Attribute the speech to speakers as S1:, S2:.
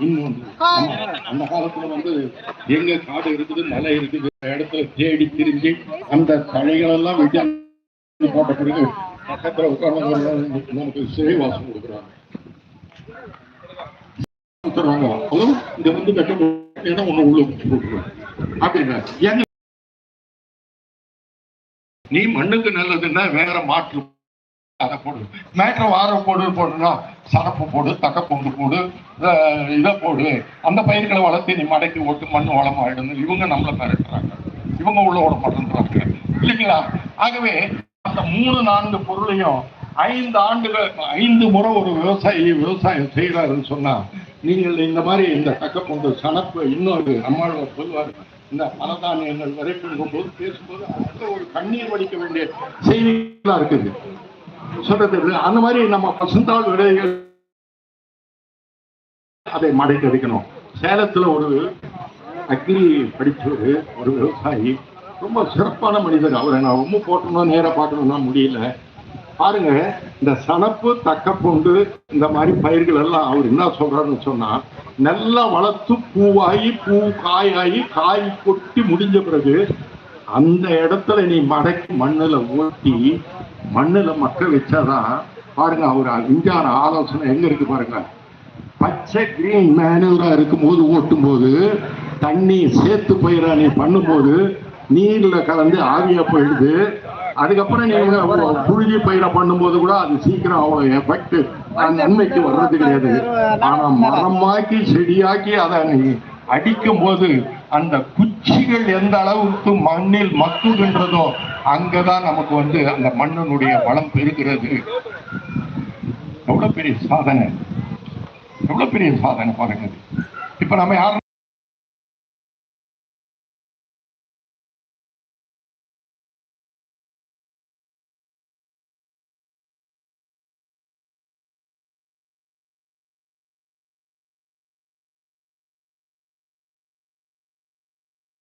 S1: இன்னொன்று அந்த காலத்துல வந்து எங்க காடு இருக்குது மலை இருக்குது இடத்துல தேடி திரிஞ்சு அந்த தழைகள் எல்லாம் வெட்டி போட்ட பிறகு பக்கத்துல உட்கார்ந்து நமக்கு சிறை வாசம் கொடுக்குறாங்க. இங்க வந்து கட்ட ஒண்ணு உள்ள அப்படின்னா நீ மண்ணுக்கு நல்லதுன்னா வேற மாற்று அதை போடு. மேட்ரு வாரம் போடு போடுனா சரப்பு போடு தக்கப்பூண்டு போடு இதை போடு. அந்த பயிர்களை வளர்த்து நீ மடக்கி ஓட்டு மண் வளம் ஆயிடுன்னு இவங்க நம்மளை மிரட்டுறாங்க. இவங்க உள்ள ஓட மாட்டேன்றாங்க. இல்லைங்களா? ஆகவே அந்த மூணு நான்கு பொருளையும் ஐந்து ஆண்டுகள் ஐந்து முறை ஒரு விவசாயி விவசாயம் செய்யறாருன்னு சொன்னா நீங்கள் இந்த மாதிரி இந்த தக்கப்பூண்டு சனப்பு இன்னொரு நம்மளோட சொல்வார். இந்த மனதானியங்கள் வரைக்கும் போது பேசும்போது அதுல ஒரு கண்ணீர் வடிக்க வேண்டிய செய்திகளா இருக்குது. சொல்றது அந்த மாதிரி நம்ம பசுந்தாள் விடைகள் அதை மடக்கி அடிக்கணும் சேலத்துல ஒரு அக்னி படிச்சவர் ஒரு விவசாயி ரொம்ப சிறப்பான மனிதர். அவரை நான் ரொம்ப போட்டணும் நேரா பார்க்கணும்னா முடியல. பாருங்க இந்த சனப்பு தக்கப்பொண்டு இந்த மாதிரி பயிர்கள் எல்லாம் அவர் என்ன சொல்றாருன்னு சொன்னா நல்லா வளர்த்து பூவாகி பூ காயாகி காய் கொட்டி முடிஞ்ச பிறகு அந்த இடத்துல நீ மடக்கி மண்ணுல ஓட்டி மண்ணுல மக்க வச்சாதான் பாருங்க அவர் விஞ்ஞான ஆலோசனை எங்க இருக்கு பாருங்க. பச்சை கிரீன் மேனுவரா இருக்கும்போது ஓட்டும் போது தண்ணி சேர்த்து பயிரா நீ பண்ணும்போது நீர்ல கலந்து ஆவியா போயிடுது. அதுக்கப்புறம் நீங்க புழுதி பயிரை பண்ணும்போது கூட அது சீக்கிரம் அவ்வளவு எஃபெக்ட் நன்மைக்கு வர்றது கிடையாது. ஆனா மரமாக்கி செடியாக்கி அதை அடிக்கும் போது அந்த குச்சிகள் எந்த அளவுக்கு மண்ணில் மக்குகின்றதோ அங்கதான் நமக்கு வந்து அந்த மண்ணினுடைய வளம் பெறுகிறது எவ்வளவு பெரிய சாதனை. எவ்வளவு பெரிய சாதனை பாருங்க இப்ப நம்ம யாரும்